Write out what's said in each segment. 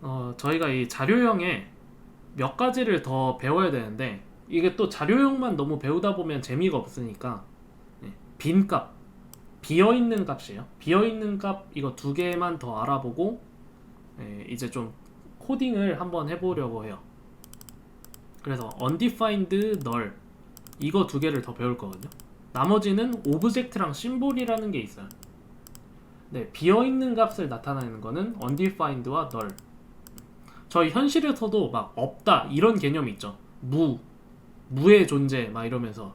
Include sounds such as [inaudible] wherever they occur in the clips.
어, 저희가 이 자료형에 몇 가지를 더 배워야 되는데 이게 또 자료형만 너무 배우다 보면 재미가 없으니까 네, 빈 값, 비어 있는 값이에요. 비어 있는 값 이거 두 개만 더 알아보고 네, 이제 좀 코딩을 한번 해보려고 해요. 그래서 undefined null 이거 두 개를 더 배울 거거든요. 나머지는 오브젝트랑 심볼이라는 게 있어요. 네, 비어 있는 값을 나타내는 거는 undefined와 null. 저희 현실에서도 막 없다 이런 개념이 있죠. 무, 무의 존재 막 이러면서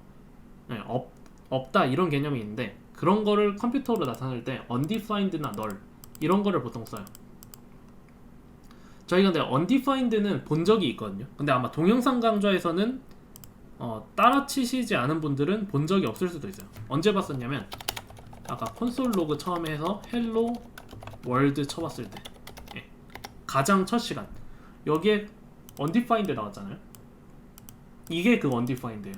네, 없, 없다 이런 개념이 있는데 그런 거를 컴퓨터로 나타낼 때 undefined나 null 이런 거를 보통 써요. 저희가 근데 undefined는 본 적이 있거든요. 근데 아마 동영상 강좌에서는 어, 따라치시지 않은 분들은 본 적이 없을 수도 있어요. 언제 봤었냐면 아까 콘솔 로그 처음에 해서 헬로 월드 쳐봤을 때 예. 가장 첫 시간 여기에 undefined 나왔잖아요. 이게 그 undefined예요.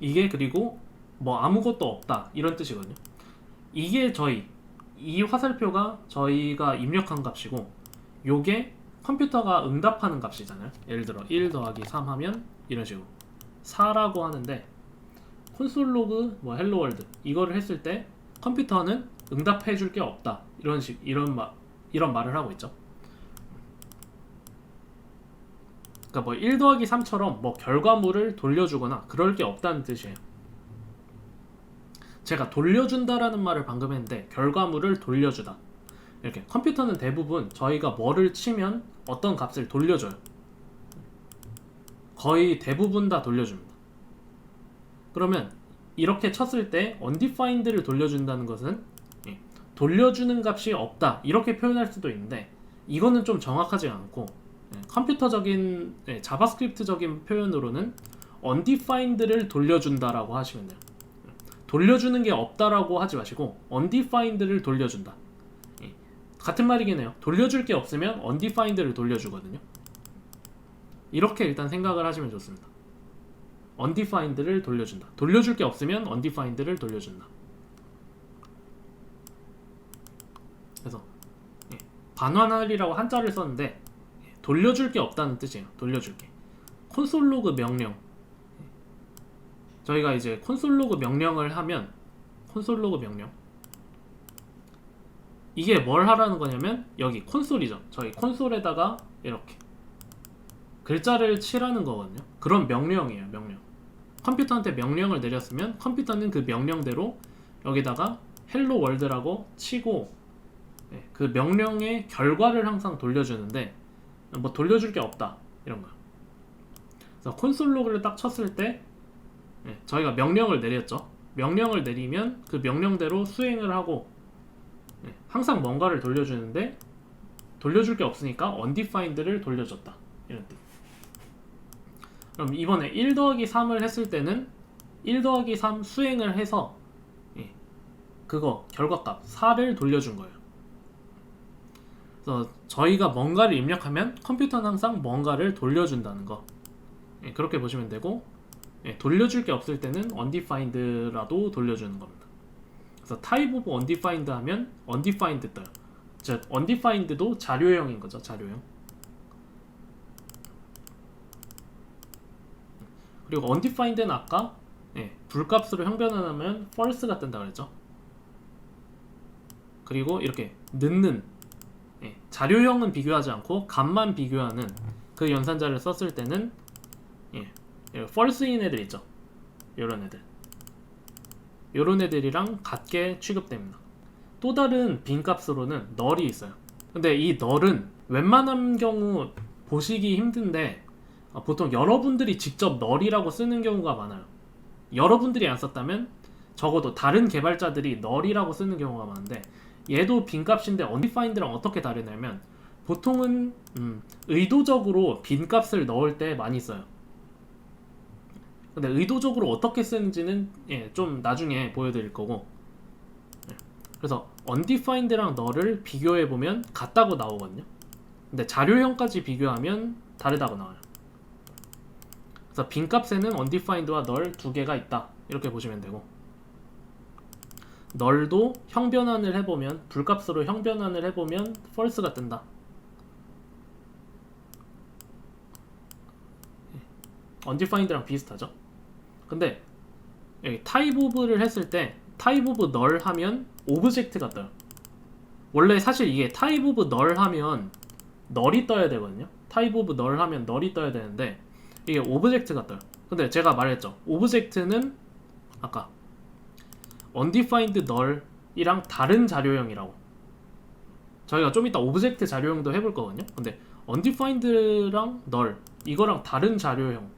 이게 그리고 뭐 아무것도 없다 이런 뜻이거든요. 이게 저희 이 화살표가 저희가 입력한 값이고 요게 컴퓨터가 응답하는 값이잖아요. 예를 들어 1 더하기 3 하면 이런 식으로 4라고 하는데 콘솔 로그 뭐 헬로 월드 이거를 했을 때 컴퓨터는 응답해 줄 게 없다. 이런 식 이런 말 이런 말을 하고 있죠. 그러니까 뭐 1 더하기 3처럼 뭐 결과물을 돌려주거나 그럴 게 없다는 뜻이에요. 제가 돌려준다라는 말을 방금 했는데 결과물을 돌려주다. 이렇게 컴퓨터는 대부분 저희가 뭐를 치면 어떤 값을 돌려줘요. 거의 대부분 다 돌려줍니다. 그러면 이렇게 쳤을 때 undefined를 돌려준다는 것은 예, 돌려주는 값이 없다 이렇게 표현할 수도 있는데 이거는 좀 정확하지 않고 예, 컴퓨터적인 예, 자바스크립트적인 표현으로는 undefined를 돌려준다라고 하시면 돼요. 돌려주는 게 없다라고 하지 마시고 undefined를 돌려준다. 예, 같은 말이긴 해요. 돌려줄 게 없으면 undefined를 돌려주거든요. 이렇게 일단 생각을 하시면 좋습니다. undefined를 돌려준다. 돌려줄 게 없으면 undefined를 돌려준다. 그래서 예, 반환할이라고 한자를 썼는데 예, 돌려줄 게 없다는 뜻이에요. 돌려줄 게. 콘솔 로그 명령. 예, 저희가 이제 콘솔 로그 명령을 하면 콘솔 로그 명령 이게 뭘 하라는 거냐면 여기 콘솔이죠. 저희 콘솔에다가 이렇게 글자를 칠하는 거거든요. 그런 명령이에요. 명령. 컴퓨터한테 명령을 내렸으면 컴퓨터는 그 명령대로 여기다가 헬로 월드라고 치고 예, 그 명령의 결과를 항상 돌려주는데 뭐 돌려줄 게 없다 이런 거요. 그래서 콘솔 로그를 딱 쳤을 때 예, 저희가 명령을 내렸죠. 명령을 내리면 그 명령대로 수행을 하고 예, 항상 뭔가를 돌려주는데 돌려줄 게 없으니까 undefined를 돌려줬다 이런 뜻. 그럼 이번에 1 더하기 3을 했을 때는 1 더하기 3 수행을 해서 예, 그거 결과값 4를 돌려준 거예요. 그래서 저희가 뭔가를 입력하면 컴퓨터는 항상 뭔가를 돌려준다는 거 예, 그렇게 보시면 되고 예, 돌려줄 게 없을 때는 undefined라도 돌려주는 겁니다. 그래서 type of undefined 하면 undefined 떠요. 즉 undefined도 자료형인 거죠, 자료형. 그리고 undefined는 아까 예, 불값으로 형변하면 false가 뜬다 그랬죠. 그리고 이렇게 넣는 예, 자료형은 비교하지 않고 값만 비교하는 그 연산자를 썼을 때는 예, 예, false인 애들 있죠. 이런 애들. 이런 애들이랑 같게 취급됩니다. 또 다른 빈값으로는 널이 있어요. 근데 이 널은 웬만한 경우 보시기 힘든데 어, 보통 여러분들이 직접 널이라고 쓰는 경우가 많아요. 여러분들이 안 썼다면 적어도 다른 개발자들이 널이라고 쓰는 경우가 많은데 얘도 빈값인데 undefined랑 어떻게 다르냐면 보통은 음, 의도적으로 빈값을 넣을 때 많이 써요. 근데 의도적으로 어떻게 쓰는지는 예, 좀 나중에 보여드릴 거고 예. 그래서 undefined랑 null을 비교해 보면 같다고 나오거든요. 근데 자료형까지 비교하면 다르다고 나와요. 그래서 빈값에는 undefined와 null 두 개가 있다 이렇게 보시면 되고 널도 형변환을 해보면 불값으로 형변환을 해보면 false가 뜬다. undefined랑 비슷하죠. 근데 여기 type of를 했을 때 type of null 하면 object가 떠요. 원래 사실 이게 type of null 하면 null이 떠야 되거든요. type of null 하면 null이 떠야 되는데 이게 object가 떠요. 근데 제가 말했죠. object는 아까 undefined null이랑 다른 자료형이라고. 저희가 좀 이따 오브젝트 자료형도 해볼 거거든요. 근데 undefined랑 null 이거랑 다른 자료형.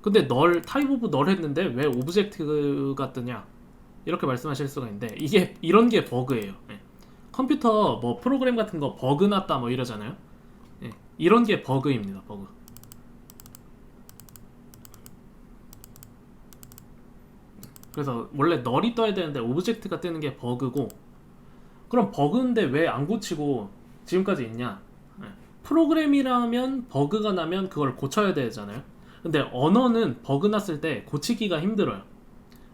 근데 null type of null 했는데 왜 오브젝트가 뜨냐? 이렇게 말씀하실 수가 있는데 이게 이런 게 버그예요. 예. 컴퓨터 뭐 프로그램 같은 거 버그 났다 뭐 이러잖아요. 예. 이런 게 버그입니다. 버그. 그래서 원래 널이 떠야 되는데 오브젝트가 뜨는 게 버그고 그럼 버그인데 왜 안 고치고 지금까지 있냐? 예. 프로그램이라면 버그가 나면 그걸 고쳐야 되잖아요. 근데 언어는 버그 났을 때 고치기가 힘들어요.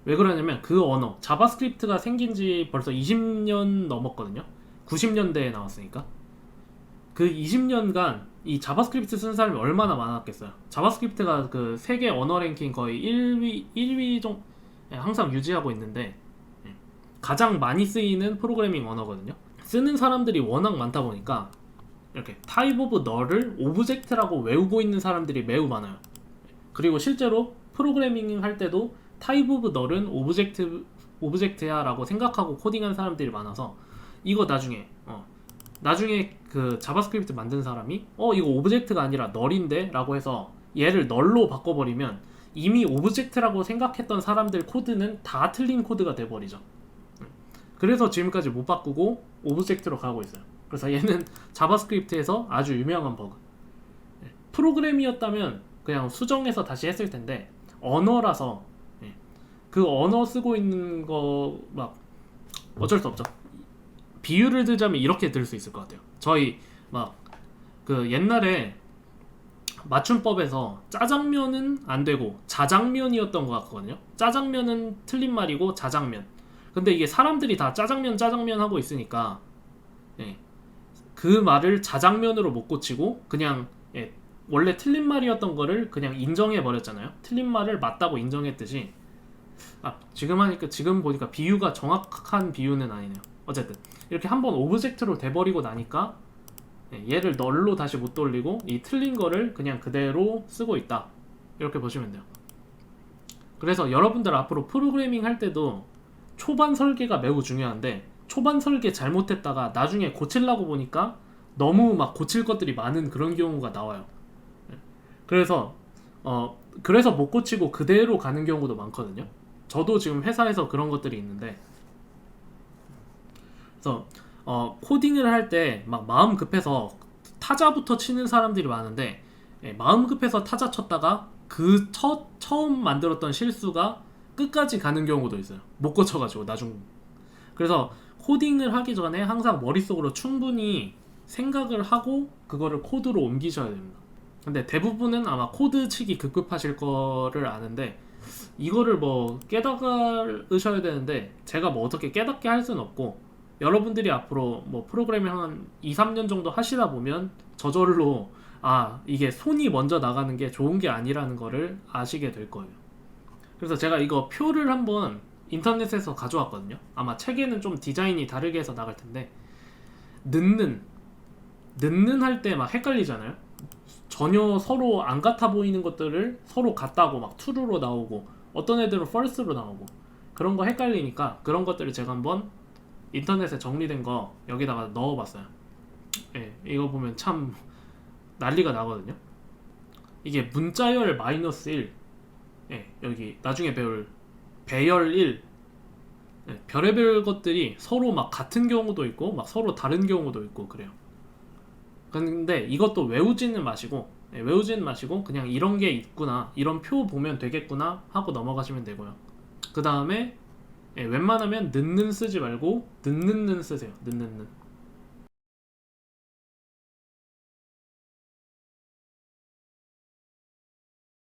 왜 그러냐면 그 언어 자바스크립트가 생긴 지 벌써 20년 넘었거든요. 90년대에 나왔으니까. 그 20년간 이 자바스크립트 쓰는 사람이 얼마나 많았겠어요? 자바스크립트가 그 세계 언어 랭킹 거의 1위 1위 정도 예, 항상 유지하고 있는데 예, 가장 많이 쓰이는 프로그래밍 언어거든요. 쓰는 사람들이 워낙 많다 보니까 이렇게 타입 오브 너를 오브젝트라고 외우고 있는 사람들이 매우 많아요. 그리고 실제로 프로그래밍 할 때도 타입 오브 너는 오브젝트 오브젝트야 라고 생각하고 코딩한 사람들이 많아서 이거 나중에 어, 나중에 그 자바스크립트 만든 사람이 어 이거 오브젝트가 아니라 널인데 라고 해서 얘를 널로 바꿔버리면 이미 오브젝트라고 생각했던 사람들 코드는 다 틀린 코드가 돼버리죠. 그래서 지금까지 못 바꾸고 오브젝트로 가고 있어요. 그래서 얘는 [laughs] 자바스크립트에서 아주 유명한 버그. 예, 프로그램이었다면 그냥 수정해서 다시 했을 텐데 언어라서 예, 그 언어 쓰고 있는 거 막 어쩔 수 없죠. 비유를 들자면 이렇게 들 수 있을 것 같아요. 저희 막 그 옛날에 맞춤법에서 짜장면은 안 되고 자장면이었던 것 같거든요. 짜장면은 틀린 말이고 자장면. 근데 이게 사람들이 다 짜장면 짜장면 하고 있으니까 예, 그 말을 자장면으로 못 고치고 그냥 예, 원래 틀린 말이었던 거를 그냥 인정해 버렸잖아요. 틀린 말을 맞다고 인정했듯이 아 지금 하니까 지금 보니까 비유가 정확한 비유는 아니네요. 어쨌든 이렇게 한번 오브젝트로 돼버리고 나니까 예, 얘를 널로 다시 못 돌리고 이 틀린 거를 그냥 그대로 쓰고 있다. 이렇게 보시면 돼요. 그래서 여러분들 앞으로 프로그래밍 할 때도 초반 설계가 매우 중요한데 초반 설계 잘못했다가 나중에 고치려고 보니까 너무 막 고칠 것들이 많은 그런 경우가 나와요. 예. 그래서 어 그래서 못 고치고 그대로 가는 경우도 많거든요. 저도 지금 회사에서 그런 것들이 있는데. 그래서 어, 코딩을 할 때 막 마음 급해서 타자부터 치는 사람들이 많은데 예, 마음 급해서 타자 쳤다가 그 첫 처음 만들었던 실수가 끝까지 가는 경우도 있어요. 못 고쳐가지고 나중. 그래서 코딩을 하기 전에 항상 머릿속으로 충분히 생각을 하고 그거를 코드로 옮기셔야 됩니다. 근데 대부분은 아마 코드 치기 급급하실 거를 아는데 이거를 뭐 깨달으셔야 되는데 제가 뭐 어떻게 깨닫게 할 수는 없고 여러분들이 앞으로 뭐 프로그래밍 한 2, 3년 정도 하시다 보면 저절로 아 이게 손이 먼저 나가는 게 좋은 게 아니라는 거를 아시게 될 거예요. 그래서 제가 이거 표를 한번 인터넷에서 가져왔거든요. 아마 책에는 좀 디자인이 다르게 해서 나갈 텐데 늦는 늦는 할 때 막 헷갈리잖아요. 전혀 서로 안 같아 보이는 것들을 서로 같다고 막 true로 나오고 어떤 애들은 false로 나오고 그런 거 헷갈리니까 그런 것들을 제가 한번 인터넷에 정리된 거 여기다가 넣어봤어요. 예, 이거 보면 참 난리가 나거든요. 이게 문자열 마이너스 1, 예, 여기 나중에 배울 배열 1, 예, 별의별 것들이 서로 막 같은 경우도 있고 막 서로 다른 경우도 있고 그래요. 근데 이것도 외우지는 마시고 예, 외우지는 마시고 그냥 이런 게 있구나 이런 표 보면 되겠구나 하고 넘어가시면 되고요. 그 다음에 예, 웬만하면 는는 쓰지 말고 는는는 쓰세요. 는는는.